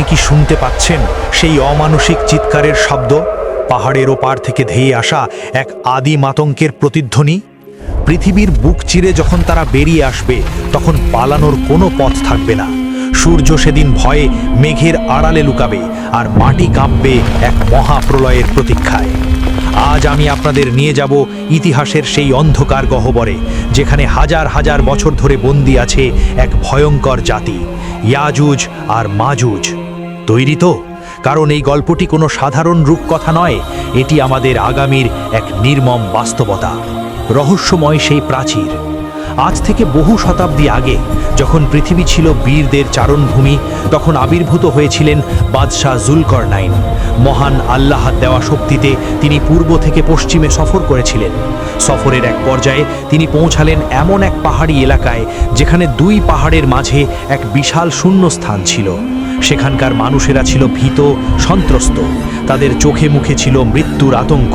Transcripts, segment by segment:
আপনি কি শুনতে পাচ্ছেন সেই অমানসিক চিৎকারের শব্দ? পাহাড়ের ওপার থেকে ধেয়ে আসা এক আদি মাতঙ্কের প্রতিধ্বনি? পৃথিবীর বুক চিরে যখন তারা বেরিয়ে আসবে, তখন পালানোর কোনো পথ থাকবে না। সূর্য সেদিন ভয়ে মেঘের আড়ালে লুকাবে আর মাটি কাঁপবে এক মহাপ্রলয়ের প্রতীক্ষায়। আজ আমি আপনাদের নিয়ে যাব ইতিহাসের সেই অন্ধকার গহ্বরে, যেখানে হাজার হাজার বছর ধরে বন্দি আছে এক ভয়ঙ্কর জাতি, ইয়াজুজ আর মাজুজ। তৈরি তো। কারণ এই গল্পটি কোনো সাধারণ রূপকথা নয়, এটি আমাদের আগামীর এক নির্মম বাস্তবতা, রহস্যময় সেই প্রাচীর। আজ থেকে বহু শতাব্দী আগে, যখন পৃথিবী ছিল বীরদের চারণভূমি, তখন আবির্ভূত হয়েছিলেন বাদশাহ জুলকরনাইন। মহান আল্লাহ দেওয়া শক্তিতে তিনি পূর্ব থেকে পশ্চিমে সফর করেছিলেন। সফরের এক পর্যায়ে তিনি পৌঁছালেন এমন এক পাহাড়ি এলাকায়, যেখানে দুই পাহাড়ের মাঝে এক বিশাল শূন্যস্থান ছিল। সেখানকার মানুষেরা ছিল ভীত, সন্ত্রস্ত। তাদের চোখে মুখে ছিল মৃত্যুর আতঙ্ক।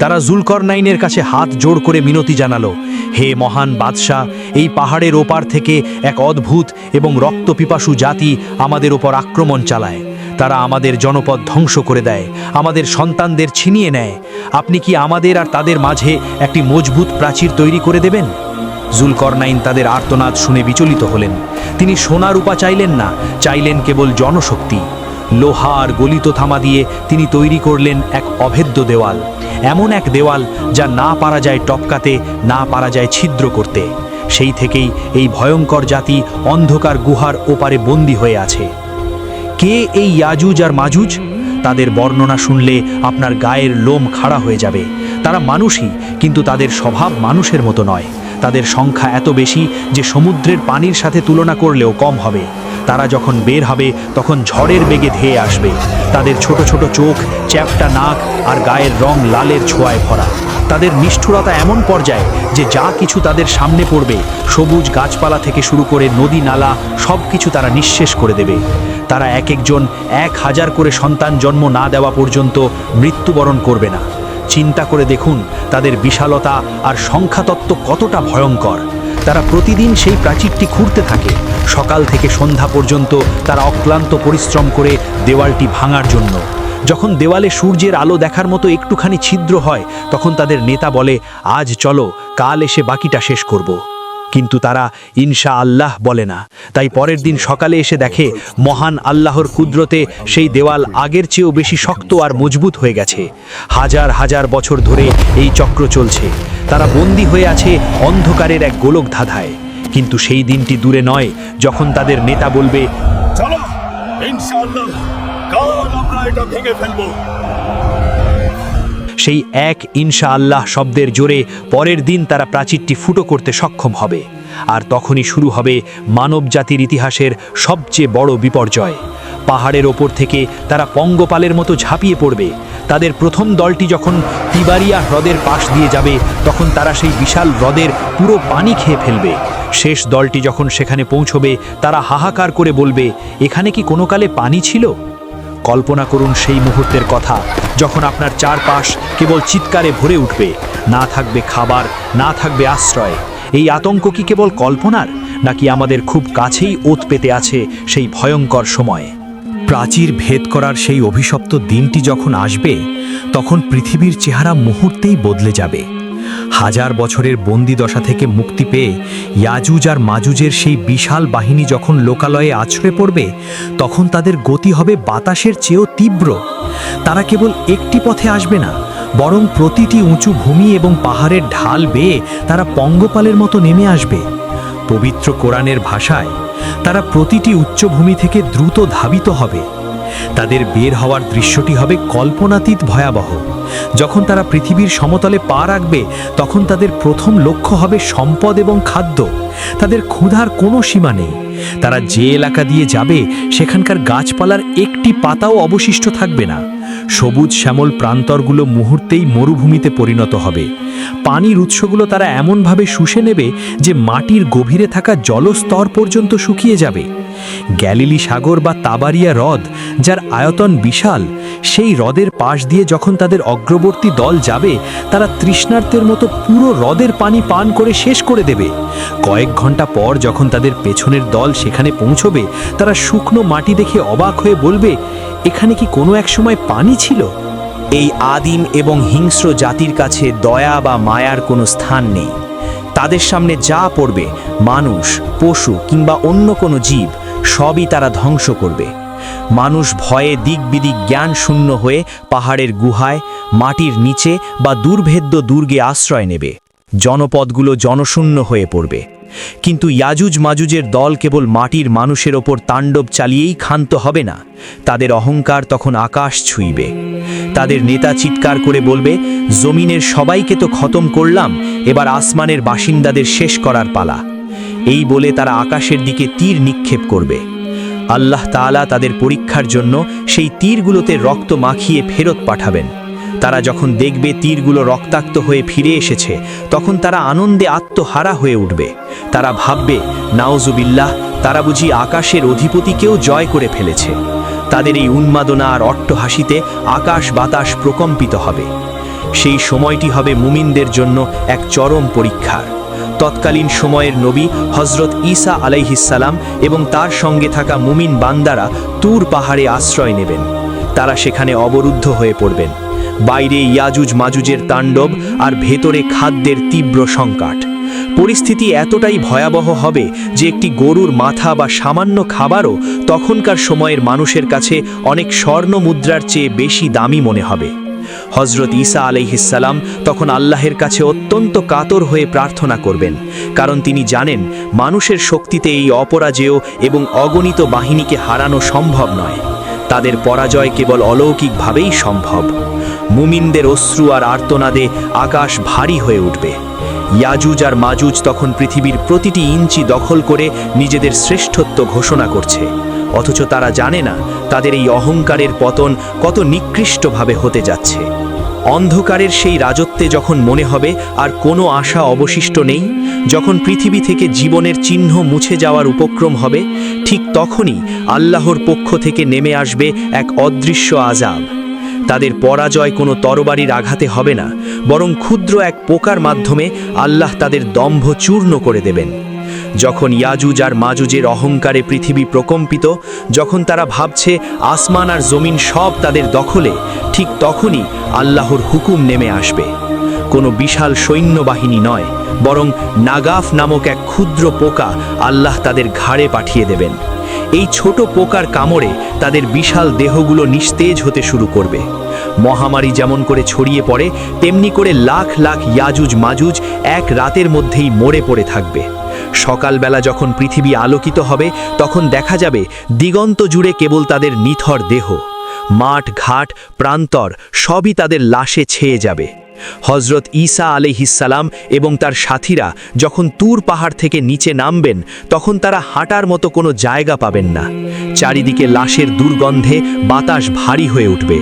তারা জুলকরনাইনের কাছে হাত জোড় করে মিনতি জানালো, হে মহান বাদশাহ, এই পাহাড়ের ওপার থেকে এক অদ্ভুত এবং রক্তপিপাসু জাতি আমাদের ওপর আক্রমণ চালায়। তারা আমাদের জনপদ ধ্বংস করে দেয়, আমাদের সন্তানদের ছিনিয়ে নেয়। আপনি কি আমাদের আর তাদের মাঝে একটি মজবুত প্রাচীর তৈরি করে দেবেন? জুলকরনাইন তাদের আর্তনাদ শুনে বিচলিত হলেন। তিনি সোনা রূপা চাইলেন না, চাইলেন কেবল জনশক্তি। লোহা আর গলিত থামা দিয়ে তিনি তৈরি করলেন এক অভেদ্য দেওয়াল। এমন এক দেওয়াল যা না পারা যায় টপকাতে, না পারা যায় ছিদ্র করতে। সেই থেকেই এই ভয়ঙ্কর জাতি অন্ধকার গুহার ওপারে বন্দী হয়ে আছে। কে এই ইয়াজুজ আর মাজুজ? তাদের বর্ণনা শুনলে আপনার গায়ের লোম খাড়া হয়ে যাবে। তারা মানুষই, কিন্তু তাদের স্বভাব মানুষের মতো নয়। তাদের সংখ্যা এত বেশি যে সমুদ্রের পানির সাথে তুলনা করলেও কম হবে। তারা যখন বের হবে, তখন ঝড়ের বেগে ধেয়ে আসবে। তাদের ছোট ছোট চোখ, চ্যাপটা নাক আর গায়ের রং লালের ছোঁয়ায় ভরা। তাদের নিষ্ঠুরতা এমন পর্যায়ে যে যা কিছু তাদের সামনে পড়বে, সবুজ গাছপালা থেকে শুরু করে নদী নালা সব কিছু তারা নিঃশেষ করে দেবে। তারা এক একজন এক হাজার করে সন্তান জন্ম না দেওয়া পর্যন্ত মৃত্যুবরণ করবে না। চিন্তা করে দেখুন তাদের বিশালতা আর সংখ্যাতত্ত্ব কতটা ভয়ঙ্কর। তারা প্রতিদিন সেই প্রাচীরটি খুঁড়তে থাকে। সকাল থেকে সন্ধ্যা পর্যন্ত তারা অক্লান্ত পরিশ্রম করে দেওয়ালটি ভাঙার জন্য। যখন দেওয়ালে সূর্যের আলো দেখার মতো একটুখানি ছিদ্র হয়, তখন তাদের নেতা বলে, আজ চলো, কাল এসে বাকিটা শেষ করব। কিন্তু তারা ইনশা আল্লাহ বলে না। তাই পরের দিন সকালে এসে দেখে, মহান আল্লাহর কুদরতে সেই দেওয়াল আগের চেয়েও বেশি শক্ত আর মজবুত হয়ে গেছে। হাজার হাজার বছর ধরে এই চক্র চলছে। তারা বন্দী হয়ে আছে অন্ধকারের এক গোলক ধাঁধায় কিন্তু সেই দিনটি দূরে নয়, যখন তাদের নেতা বলবে, চলো ইনশাআল্লাহ কাল আমরা এটা ভেঙে ফেলব। সেই এক ইনশা আল্লাহ শব্দের জোরে পরের দিন তারা প্রাচীরটি ফুটো করতে সক্ষম হবে। আর তখনই শুরু হবে মানব জাতির ইতিহাসের সবচেয়ে বড় বিপর্যয়। পাহাড়ের ওপর থেকে তারা পঙ্গপালের মতো ঝাঁপিয়ে পড়বে। তাদের প্রথম দলটি যখন তিবারিয়া হ্রদের পাশ দিয়ে যাবে, তখন তারা সেই বিশাল হ্রদের পুরো পানি খেয়ে ফেলবে। শেষ দলটি যখন সেখানে পৌঁছবে, তারা হাহাকার করে বলবে, এখানে কি কোনো কালে পানি ছিল? কল্পনা করুন সেই মুহূর্তের কথা, যখন আপনার চারপাশ কেবল চিৎকারে ভরে উঠবে, না থাকবে খাবার, না থাকবে আশ্রয়। এই আতঙ্ক কি কেবল কল্পনার, নাকি আমাদের খুব কাছেই ওত পেতে আছে সেই ভয়ঙ্কর সময়? প্রাচীর ভেদ করার সেই অভিশপ্ত দিনটি যখন আসবে, তখন পৃথিবীর চেহারা মুহূর্তেই বদলে যাবে। হাজার বছরের বন্দিদশা থেকে মুক্তি পেয়ে ইয়াজুজ আর মাজুজের সেই বিশাল বাহিনী যখন লোকালয়ে আছড়ে পড়বে, তখন তাদের গতি হবে বাতাসের চেয়েও তীব্র। তারা কেবল একটি পথে আসবে না, বরং প্রতিটি উঁচু ভূমি এবং পাহাড়ের ঢাল বেয়ে তারা পঙ্গপালের মতো নেমে আসবে। পবিত্র কোরআনের ভাষায় তারা প্রতিটি উচ্চভূমি থেকে দ্রুত ধাবিত হবে। তাদের বের হওয়ার দৃশ্যটি হবে কল্পনাতীত ভয়াবহ। যখন তারা পৃথিবীর সমতলে পা রাখবে, তখন তাদের প্রথম লক্ষ্য হবে সম্পদ এবং খাদ্য। তাদের ক্ষুধার কোনো সীমা নেই। তারা যে এলাকা দিয়ে যাবে, সেখানকার গাছপালার একটি পাতাও অবশিষ্ট থাকবে না। সবুজ শ্যামল প্রান্তরগুলো মুহূর্তেই মরুভূমিতে পরিণত হবে। পানির উৎসগুলো তারা এমনভাবে শুষে নেবে যে মাটির গভীরে থাকা জলস্তর পর্যন্ত শুকিয়ে যাবে। গ্যালিলি সাগর বা তাবারিয়া হ্রদ, যার আয়তন বিশাল, সেই হ্রদের পাশ দিয়ে যখন তাদের অগ্রবর্তী দল যাবে, তারা তৃষ্ণার্তের মতো পুরো হ্রদের পানি পান করে শেষ করে দেবে। কয়েক ঘণ্টা পর যখন তাদের পেছনের দল সেখানে পৌঁছবে, তারা শুকনো মাটি দেখে অবাক হয়ে বলবে, এখানে কি কোনো এক সময় পানি ছিল? এই আদিম এবং হিংস্র জাতির কাছে দয়া বা মায়ার কোনো স্থান নেই। তাদের সামনে যা পড়বে, মানুষ, পশু কিংবা অন্য কোনো জীব, সবই তারা ধ্বংস করবে। মানুষ ভয়ে দিক বিদিক জ্ঞান শূন্য হয়ে পাহাড়ের গুহায়, মাটির নিচে বা দুর্ভেদ্য দুর্গে আশ্রয় নেবে। জনপদগুলো জনশূন্য হয়ে পড়বে। কিন্তু ইয়াজুজ মাজুজের দল কেবল মাটির মানুষের ওপর তাণ্ডব চালিয়েই ক্ষান্ত হবে না। তাদের অহংকার তখন আকাশ ছুঁইবে। তাদের নেতা চিৎকার করে বলবে, জমিনের সবাইকে তো খতম করলাম, এবার আসমানের বাসিন্দাদের শেষ করার পালা। এই বলে তারা আকাশের দিকে তীর নিক্ষেপ করবে। আল্লাহ তাআলা তাদের পরীক্ষার জন্য সেই তীরগুলোতে রক্ত মাখিয়ে ফেরত পাঠাবেন। তারা যখন দেখবে তীরগুলো রক্তাক্ত হয়ে ফিরে এসেছে, তখন তারা আনন্দে আত্মহারা হয়ে উঠবে। তারা ভাববে, নাওজুবিল্লাহ, তারা বুঝি আকাশের অধিপতিকেও জয় করে ফেলেছে। তাদের এই উন্মাদনা আর অট্টহাসিতে আকাশ বাতাস প্রকম্পিত হবে। সেই সময়টি হবে মুমিনদের জন্য এক চরম পরীক্ষার। তৎকালীন সময়ের নবী হজরত ঈসা আলাইহিসাল্লাম এবং তার সঙ্গে থাকা মুমিন বান্দারা তুর পাহাড়ে আশ্রয় নেবেন। তারা সেখানে অবরুদ্ধ হয়ে পড়বেন। বাইরে ইয়াজুজ মাজুজের তাণ্ডব আর ভেতরে খাদ্যের তীব্র সংকট। পরিস্থিতি এতটাই ভয়াবহ হবে যে একটি গরুর মাথা বা সামান্য খাবারও তখনকার সময়ের মানুষের কাছে অনেক স্বর্ণ মুদ্রার চেয়ে বেশি দামি মনে হবে। হজরত ঈসা আলাইহিসাল্লাম তখন আল্লাহের কাছে অত্যন্ত কাতর হয়ে প্রার্থনা করবেন, কারণ তিনি জানেন মানুষের শক্তিতে এই অপরাজেয় এবং অগণিত বাহিনীকে হারানো সম্ভব নয়। তাদের পরাজয় কেবল অলৌকিকভাবেই সম্ভব। মুমিনদের অশ্রু আর আর্তনাদে আকাশ ভারী হয়ে উঠবে। ইয়াজুজ আর মাজুজ তখন পৃথিবীর প্রতিটি ইঞ্চি দখল করে নিজেদের শ্রেষ্ঠত্ব ঘোষণা করছে। অথচ তারা জানে না তাদের এই অহংকারের পতন কত নিকৃষ্টভাবে হতে যাচ্ছে। অন্ধকারের সেই রাজত্বে যখন মনে হবে আর কোনো আশা অবশিষ্ট নেই, যখন পৃথিবী থেকে জীবনের চিহ্ন মুছে যাওয়ার উপক্রম হবে, ঠিক তখনই আল্লাহর পক্ষ থেকে নেমে আসবে এক অদৃশ্য আজাব তাদের পরাজয় কোনো তরবারির আঘাতে হবে না, বরং ক্ষুদ্র এক পোকার মাধ্যমে আল্লাহ তাদের দম্ভ চূর্ণ করে দেবেন। যখন ইয়াজুজ আর মাজুজের অহংকারে পৃথিবী প্রকম্পিত, যখন তারা ভাবছে আসমান আর জমিন সব তাদের দখলে, ঠিক তখনই আল্লাহর হুকুম নেমে আসবে। কোনো বিশাল সৈন্যবাহিনী নয়, বরং নাগাফ নামক এক ক্ষুদ্র পোকা আল্লাহ তাদের ঘাড়ে পাঠিয়ে দেবেন। এই ছোট পোকার কামড়ে তাদের বিশাল দেহগুলো নিস্তেজ হতে শুরু করবে। মহামারী যেমন করে ছড়িয়ে পড়ে, তেমনি করে লাখ লাখ ইয়াজুজ মাজুজ এক রাতের মধ্যেই মরে পড়ে থাকবে। সকালবেলা যখন পৃথিবী আলোকিত হবে, তখন দেখা যাবে দিগন্ত জুড়ে কেবল তাদের নিথর দেহ। মাঠ, ঘাট, প্রান্তর সবই তাদের লাশে ছেয়ে যাবে। হজরত ঈসা আলিহিসাল্লাম এবং তার সাথীরা যখন তুর পাহাড় থেকে নিচে নামবেন, তখন তারা হাঁটার মতো কোনো জায়গা পাবেন না। চারিদিকে লাশের দুর্গন্ধে বাতাস ভারী হয়ে উঠবে।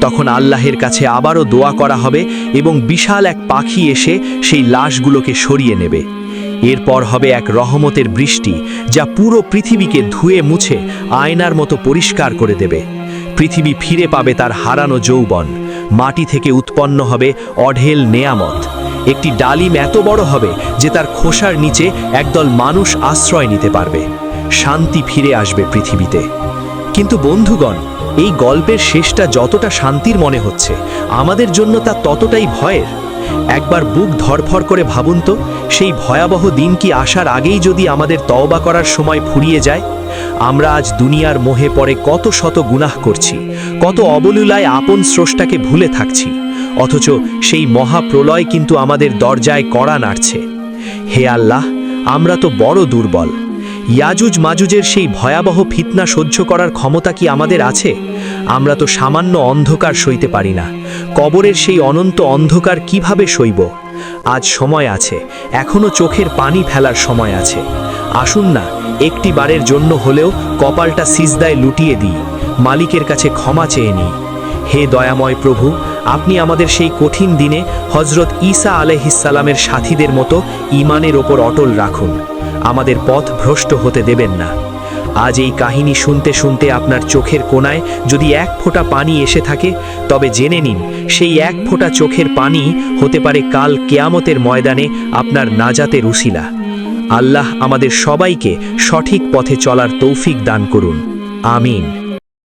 তখন আল্লাহের কাছে আবারও দোয়া করা হবে এবং বিশাল এক পাখি এসে সেই লাশগুলোকে সরিয়ে নেবে। এরপর হবে এক রহমতের বৃষ্টি, যা পুরো পৃথিবীকে ধুয়ে মুছে, আয়নার মতো পরিষ্কার করে দেবে। পৃথিবী ফিরে পাবে তার হারানো যৌবন। মাটি থেকে উৎপন্ন হবে অঢেল নেয়ামত। একটি ডালিম এত বড় হবে যে তার খোসার নিচে একদল মানুষ আশ্রয় নিতে পারবে। শান্তি ফিরে আসবে পৃথিবীতে। কিন্তু বন্ধুগণ, এই গল্পের শেষটা যতটা শান্তির মনে হচ্ছে, আমাদের জন্য তা ততটাই ভয়ের। একবার বুক ধরফর করে ভাবুন তো, সেই ভয়াবহ দিন কি আসার আগেই যদি আমাদের তওবা করার সময় ফুরিয়ে যায়? আমরা আজ দুনিয়ার মোহে পড়ে কত শত গুনাহ করছি, কত অবলীলায় আপন স্রষ্টাকে ভুলে থাকছি, অথচ সেই মহাপ্রলয় কিন্তু আমাদের দরজায় কড়া নাড়ছে। হে আল্লাহ, আমরা তো বড় দুর্বল। ইয়াজুজ মাজুজের সেই ভয়াবহ ফিতনা সহ্য করার ক্ষমতা কি আমাদের আছে? আমরা তো সামান্য অন্ধকার সইতে পারি না। কবরের সেই অনন্ত অন্ধকার কীভাবে সইব? আজ সময় আছে, এখনও চোখের পানি ফেলার সময় আছে। আসুন না, একটি বারের জন্য হলেও কপালটা সিজদায় লুটিয়ে দিই, মালিকের কাছে ক্ষমা চেয়ে নিই। হে দয়াময় প্রভু, আপনি আমাদের সেই কঠিন দিনে হজরত ঈসা আলহিসাল্লামের সাথীদের মতো ইমানের ওপর অটল রাখুন। আমাদের পথ ভ্রষ্ট হতে দেবেন না। আজ এই কাহিনী শুনতে শুনতে আপনার চোখের কোনায় যদি এক ফোঁটা পানি এসে থাকে, তবে জেনে নিন, সেই এক ফোঁটা চোখের পানি হতে পারে কাল কেয়ামতের ময়দানে আপনার নাজাতের উসিলা। আল্লাহ আমাদের সবাইকে সঠিক পথে চলার তৌফিক দান করুন। আমিন।